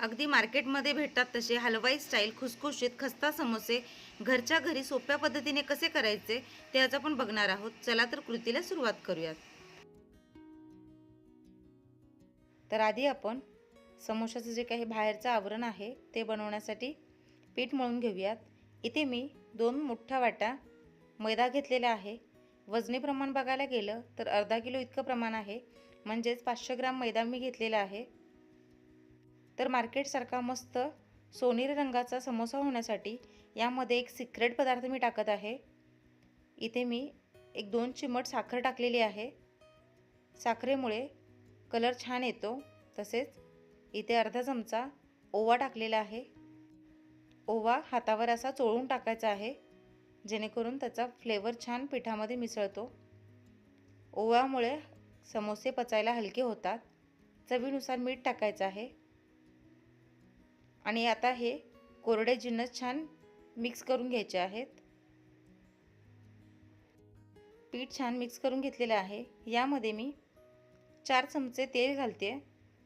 अगदी मार्केटमध्ये भेटतात तसे हलवाई स्टाईल खुसखुशीत खस्ता समोसे घरच्या घरी सोप्या पद्धतीने कसे करायचे ते आज आपण बघणार आहोत. चला तर कृतीला सुरुवात करूयात. तर आधी आपण समोशाचं जे काही बाहेरचं आवरण आहे ते बनवण्यासाठी पीठ मळून घेऊयात. इथे मी दोन मोठ्या वाटा मैदा घेतलेला आहे. वजनी प्रमाण बघायला गेलं तर अर्धा किलो इतकं प्रमाण आहे. म्हणजेच पाचशे ग्राम मैदा मी घेतलेला आहे. तर मार्केटसारखा मस्त सोनेरी रंगाचा समोसा होण्यासाठी यामध्ये एक सिक्रेट पदार्थ मी टाकत आहे. इथे मी एक दोन चिमट साखर टाकलेली आहे. साखरेमुळे कलर छान येतो. तसेच इथे अर्धा चमचा ओवा टाकलेला आहे. ओवा हातावर असा चोळून टाकायचा आहे जेणेकरून त्याचा फ्लेवर छान पिठामध्ये मिसळतो. ओव्यामुळे समोसे पचायला हलके होतात. चवीनुसार मीठ टाकायचं आहे. आणि आता हे कोरडे जिन्नस छान मिक्स करून घ्यायचे आहेत. पीठ छान मिक्स करून घेतलेलं आहे. यामध्ये मी चार चमचे तेल घालते.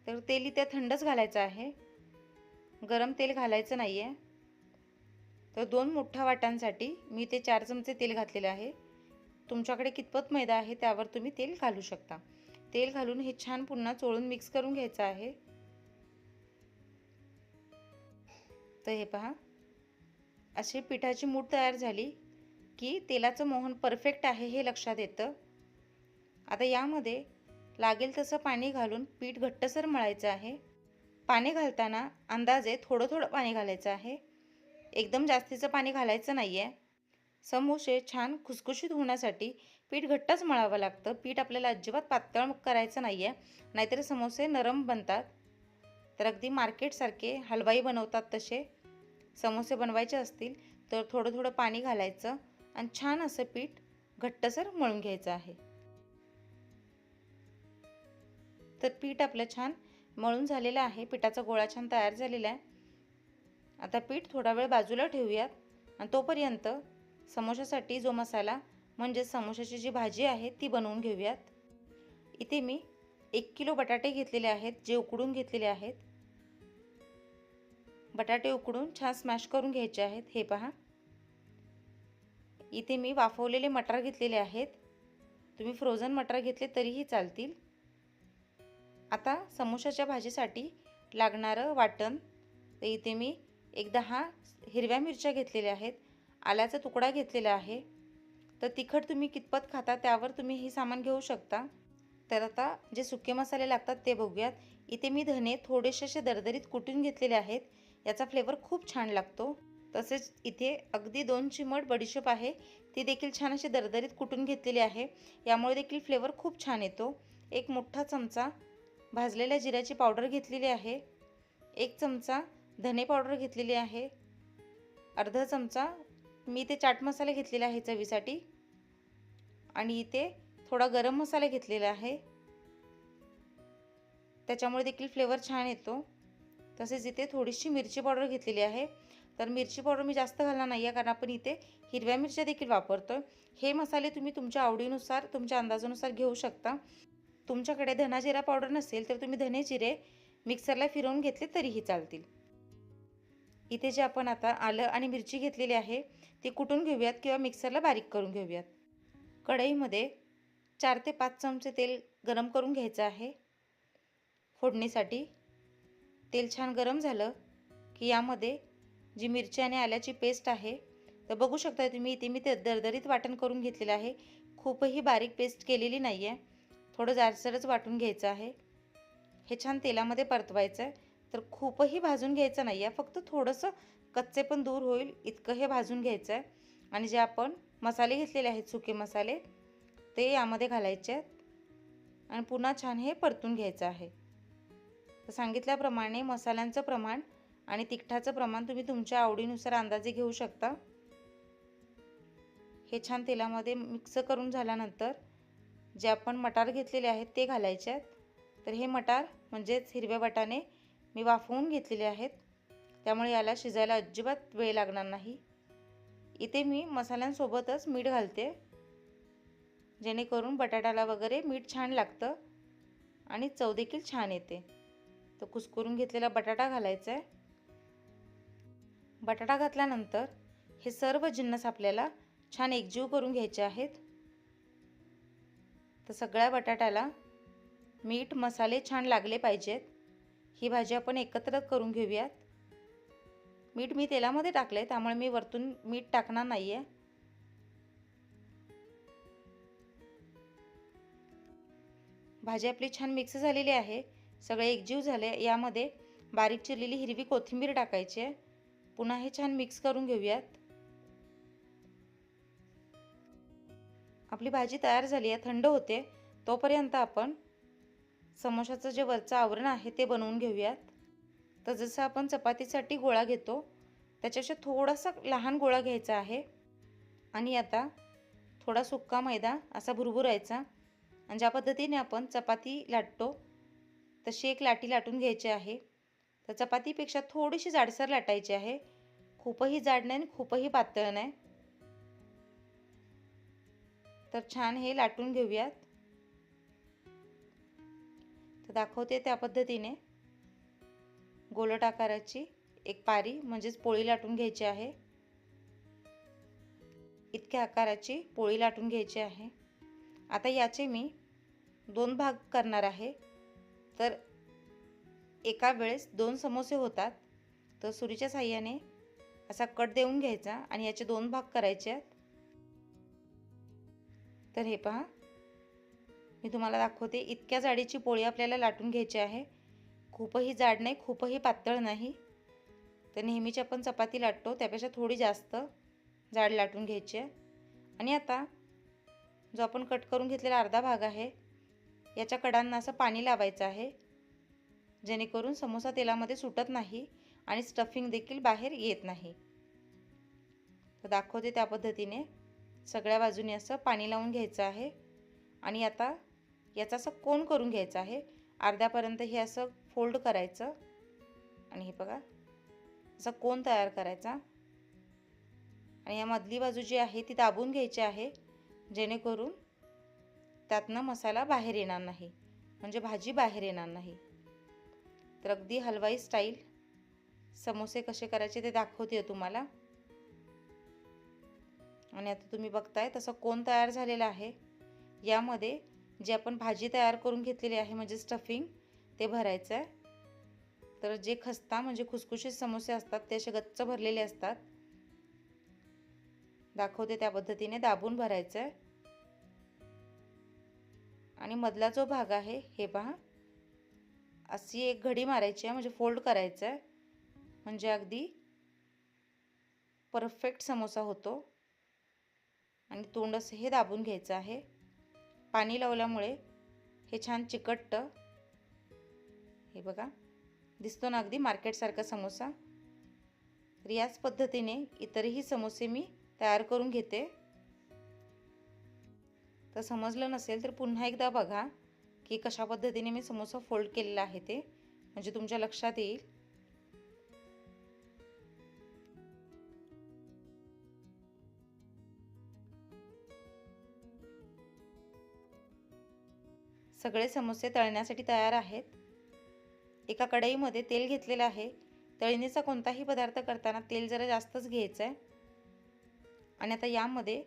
तर तेल त्या थंडच घालायचं आहे. गरम तेल घालायचं नाही आहे तर दोन मोठ्या वाटांसाठी मी ते चार चमचे तेल घातलेले आहे. तुमच्याकडे कितपत मैदा आहे त्यावर तुम्ही तेल घालू शकता. तेल घालून हे छान पुन्हा चोळून मिक्स करून घ्यायचं आहे. तर हे पहा. अशी पिठाची मूठ तयार झाली की तेलाचं मोहन परफेक्ट आहे हे लक्षात येतं. आता यामध्ये लागेल तसं पाणी घालून पीठ घट्टसर मळायचं आहे. पाणी घालताना अंदाजे थोडं थोडं पाणी घालायचं आहे. एकदम जास्तीचं पाणी घालायचं नाही आहे समोसे छान खुसखुशीत होण्यासाठी पीठ घट्टच मळावं लागतं. पीठ आपल्याला अजिबात पातळ करायचं नाही आहे नाहीतर समोसे नरम बनतात. तर अगदी मार्केटसारखे हलवाई बनवतात तसे. समोसे बनवायचे असतील तर थोडं थोडं पाणी घालायचं आणि छान असं पीठ घट्टसर मळून घ्यायचं आहे. तर पीठ आपलं छान मळून झालेलं आहे. पिठाचा गोळा छान तयार झालेला आहे. आता पीठ थोडा वेळ बाजूला ठेवूयात आणि तोपर्यंत समोशासाठी जो मसाला म्हणजे समोशाची जी भाजी आहे ती बनवून घेऊयात. इथे मी एक किलो बटाटे घेतलेले आहेत जे उकडून घेतलेले आहेत. बटाटे उकडून छान स्मॅश करून घ्यायचे आहेत. हे पहा. इथे मी वाफवलेले मटार घेतलेले आहेत. तुम्ही फ्रोझन मटार घेतले तरीही चालतील. आता समोशाच्या भाजीसाठी लागणारं वाटण. तर इथे मी एक दहा हिरव्या मिरच्या घेतलेल्या आहेत. आल्याचा तुकडा घेतलेला आहे. तर तिखट तुम्ही कितपत खाता त्यावर तुम्ही हे सामान घेऊ शकता. तर आता जे सुके मसाले लागतात ते बघूयात. इथे मी धने थोडेसे असे दरदरीत कुटून घेतलेले आहेत. याचा फ्लेवर खूप छान लागतो. तसेच इथे अगदी दोन चिमट बडीशोप आहे. ती देखील छान अशी दरदरीत कुटून घेतलेली आहे. यामुळे देखील फ्लेवर खूप छान येतो. एक मोठा चमचा भाजलेल्या जिऱ्याची पावडर घेतलेली आहे. एक चमचा धने पावडर घेतलेली आहे. अर्धा चमचा मी ते चाट मसाला घेतलेला आहे चवीसाठी. आणि इथे थोडा गरम मसाला घेतलेला आहे. त्याच्यामुळे देखील फ्लेवर छान येतो. तसेच इथे थोडीशी मिरची पावडर घेतलेली आहे. तर मिरची पावडर मी जास्त घालणार नाही आहे कारण आपण इथे हिरव्या मिरच्या देखील वापरतो हे मसाले तुम्ही तुमच्या आवडीनुसार तुमच्या अंदाजानुसार घेऊ शकता. तुमच्याकडे धना जिरा पावडर नसेल तर तुम्ही धने जिरे मिक्सरला फिरवून घेतले तरीही चालतील. इथे जे आपण आता आलं आणि मिरची घेतलेली आहे ती कुटून घेऊयात किंवा मिक्सरला बारीक करून घेऊयात. कढईमध्ये चार ते पाच चमचे तेल गरम करून घ्यायचं आहे. फोडणीसाठी तेल छान गरम झालं की यामध्ये जी मिरची आणि आल्याची पेस्ट आहे तर बघू शकता तुम्ही इथे मी ते दरदरीत वाटण करून घेतलेलं आहे. खूपही बारीक पेस्ट केलेली नाही आहे थोडं जाडसरच वाटून घ्यायचं आहे. हे छान तेलामध्ये परतवायचं आहे तर खूपही भाजून घ्यायचं नाही आहे फक्त थोडंसं कच्चे पण दूर होईल इतकं हे भाजून घ्यायचं आहे आणि जे आपण मसाले घेतलेले आहेत सुके मसाले ते यामध्ये घालायचे आहेत. आणि पुन्हा छान हे परतून घ्यायचं आहे. तर सांगितल्याप्रमाणे मसाल्यांचं प्रमाण आणि तिखटाचं प्रमाण तुम्ही तुमच्या आवडीनुसार अंदाजे घेऊ शकता. हे छान तेलामध्ये मिक्स करून झाल्यानंतर जे आपण मटार घेतलेले आहेत ते घालायचे आहेत. तर हे मटार म्हणजेच हिरव्या बटाने मी वाफवून घेतलेले आहेत. त्यामुळे याला शिजायला अजिबात वेळ लागणार नाही. इथे मी मसाल्यांसोबतच मीठ घालते. जेणेकरून बटाट्याला वगैरे मीठ छान लागतं आणि चवदेखील छान येते. तर कुस्करून घेतलेला बटाटा घालायचा आहे बटाटा घातल्यानंतर हे सर्व जिन्नस आपल्याला छान एकजीव करून घ्यायचे आहेत. तर सगळ्या बटाट्याला मीठ मसाले छान लागले पाहिजेत. ही भाजी आपण एकत्र करून घेऊयात. मीठ मी तेलामध्ये टाकलं आहे त्यामुळे मी वरतून मीठ टाकणार नाही आहे भाजी आपली छान मिक्स झालेली आहे. सगळे एकजीव झाले. यामध्ये बारीक चिरलेली हिरवी कोथिंबीर टाकायची आहे. पुन्हा हे छान मिक्स करून घेऊयात. आपली भाजी तयार झाली आहे. थंड होते. तोपर्यंत आपण समोशाचं जे वरचं आवरण आहे ते बनवून घेऊयात. तर जसं आपण चपातीसाठी गोळा घेतो त्याच्यापेक्षा थोडासा लहान गोळा घ्यायचा आहे. आणि आता थोडा सुक्का मैदा असा भुरभुरायचा. आणि ज्या पद्धतीने आपण चपाती लाटतो तशी एक लाटी लाटून घ्यायची आहे. तर चपातीपेक्षा थोडीशी जाडसर लाटायची आहे. खूपही जाड नाही आणि खूपही पातळ नाही. तर छान हे लाटून घेऊयात. तर दाखवते त्या पद्धतीने. गोलट आकाराची एक पारी म्हणजेच पोळी लाटून घ्यायची आहे. इतक्या आकाराची पोळी लाटून घ्यायची आहे. आता याचे मी दोन भाग करणार आहे. तर एका वेळेस दोन समोसे होतात. तर सुरीच्या साह्याने असा कट देऊन घ्यायचा आणि याचे दोन भाग करायचे आहेत. तर हे पहा. मी तुम्हाला दाखवते इतक्या जाडीची पोळी आपल्याला लाटून घ्यायची आहे. खूपही जाड नाही खूपही पातळ नाही. तर नेहमीची आपण चपाती लाटतो त्यापेक्षा थोडी जास्त जाड लाटून घ्यायची आहे. आणि आता जो आपण कट करून घेतलेला अर्धा भाग आहे याच्या कडांना असं पाणी लावायचं आहे. जेणेकरून समोसा तेलामध्ये सुटत नाही आणि स्टफिंग देखील बाहेर येत नाही. तर दाखवते त्या पद्धतीने सगळ्या बाजूने असं पाणी लावून घ्यायचं आहे. आणि आता याचा असं कोण करून घ्यायचं आहे. अर्ध्यापर्यंत हे असं फोल्ड करायचं. आणि हे बघा असा कोण तयार करायचा. आणि या मधली बाजू जी आहे ती दाबून घ्यायची आहे. जेणेकरून त्यातनं मसाला बाहेर येणार नाही. म्हणजे भाजी बाहेर येणार नाही. तर अगदी हलवाई स्टाईल समोसे कसे करायचे ते दाखवते तुम्हाला. आणि आता तुम्ही बघताय तसं कोण तयार झालेला आहे. यामध्ये जे आपण भाजी तयार करून घेतलेली आहे म्हणजे स्टफिंग ते भरायचं आहे तर जे खस्ता म्हणजे खुसखुशीत समोसे असतात ते असे गच्च भरलेले असतात. दाखवते त्या पद्धतीने दाबून भरायचं आहे आणि मधला जो भाग आहे हे पहा. अशी एक घडी मारायची आहे म्हणजे फोल्ड करायचं आहे. म्हणजे अगदी परफेक्ट समोसा होतो. आणि तोंड असं हे दाबून घ्यायचं आहे. पाणी लावल्यामुळे हे छान चिकटतं. हे बघा. दिसतो ना अगदी मार्केटसारखा समोसा. तर याच पद्धतीने इतरही समोसे मी तयार करून घेते. तर समजलं नसेल तर पुन्हा एकदा बघा की कशा पद्धतीने मी समोसा फोल्ड केलेला आहे ते. म्हणजे तुमच्या लक्षात येईल. सगळे समोसे तळण्यासाठी तयार आहेत. एका कढईमध्ये तेल घेतलेलं आहे. तळणीचा कोणताही पदार्थ करताना तेल जरा जास्तच घ्यायचं आहे आणि आता यामध्ये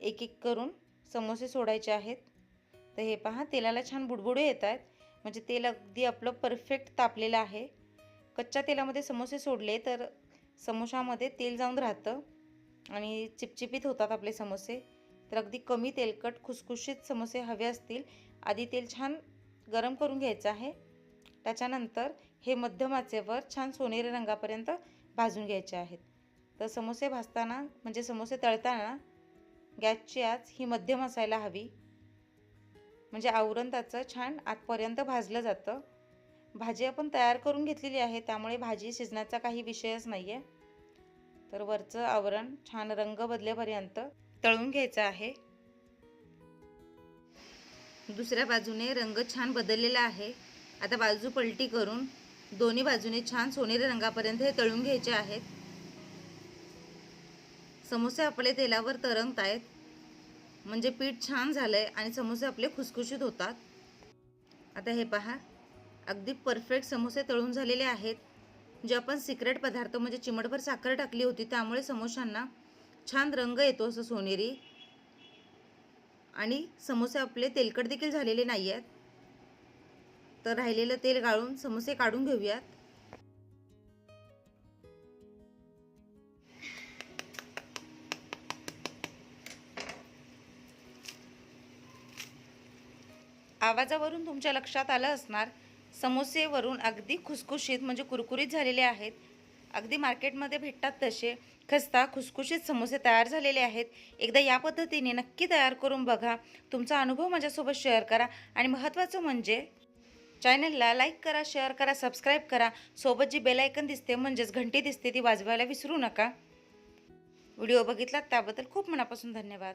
एक एक करून समोसे सोडायचे आहेत. तर हे पहा तेलाला छान बुडबुडे येत आहेत. म्हणजे तेल अगदी आपलं परफेक्ट तापलेलं आहे. कच्च्या तेलामध्ये समोसे सोडले तर समोशामध्ये तेल जाऊन राहतं आणि चिपचिपीत होतात आपले समोसे. तर अगदी कमी तेलकट खुसखुशीत समोसे हवे असतील. आधी तेल छान गरम करून घ्यायचं आहे. त्याच्यानंतर हे मध्यम आचेवर छान सोनेरी रंगापर्यंत भाजून घ्यायचे आहेत. तर समोसे भाजताना म्हणजे समोसे तळताना गॅसची आज ही मध्यम असायला हवी. म्हणजे आवरण त्याचं छान आतपर्यंत भाजलं जातं. भाजी आपण तयार करून घेतलेली आहे त्यामुळे भाजी शिजण्याचा काही विषयच नाही आहे तर वरचं आवरण छान रंग बदलेपर्यंत तळून घ्यायचं आहे. दुसऱ्या बाजूने रंग छान बदललेला आहे. आता बाजू पलटी करून दोन्ही बाजूने छान सोनेरी रंगापर्यंत हे तळून घ्यायचे आहेत. समोसे आपले तेलावर तरंगत आहेत म्हणजे पीठ छान झालं आहे आणि समोसे आपले खुसखुशीत होतात. आता हे पहा. अगदी परफेक्ट समोसे तळून झालेले आहेत. जे आपण सिक्रेट पदार्थ म्हणजे चिमटभर साखर टाकली होती त्यामुळे समोशांना छान रंग येतो असं सोनेरी. आणि समोसे आपले तेलकट देखील झालेले नाही आहेत तर राहिलेलं तेल गाळून समोसे काढून घेऊयात. आवाजावरून तुमच्या लक्षात आलं असणार समोसेवरून अगदी खुसखुशीत म्हणजे कुरकुरीत झालेले आहेत. अगदी मार्केटमध्ये भेटतात तसे. खस्ता खुसखुशीत समोसे तयार झालेले आहेत. एकदा या पद्धतीने नक्की तयार करून बघा. तुमचा अनुभव माझ्यासोबत शेअर करा. आणि महत्त्वाचं म्हणजे चॅनलला लाईक करा शेअर करा सबस्क्राईब करा. सोबत जी बेलायकन दिसते म्हणजेच घंटी दिसते ती वाजवायला विसरू नका. व्हिडिओ बघितलात त्याबद्दल खूप मनापासून धन्यवाद.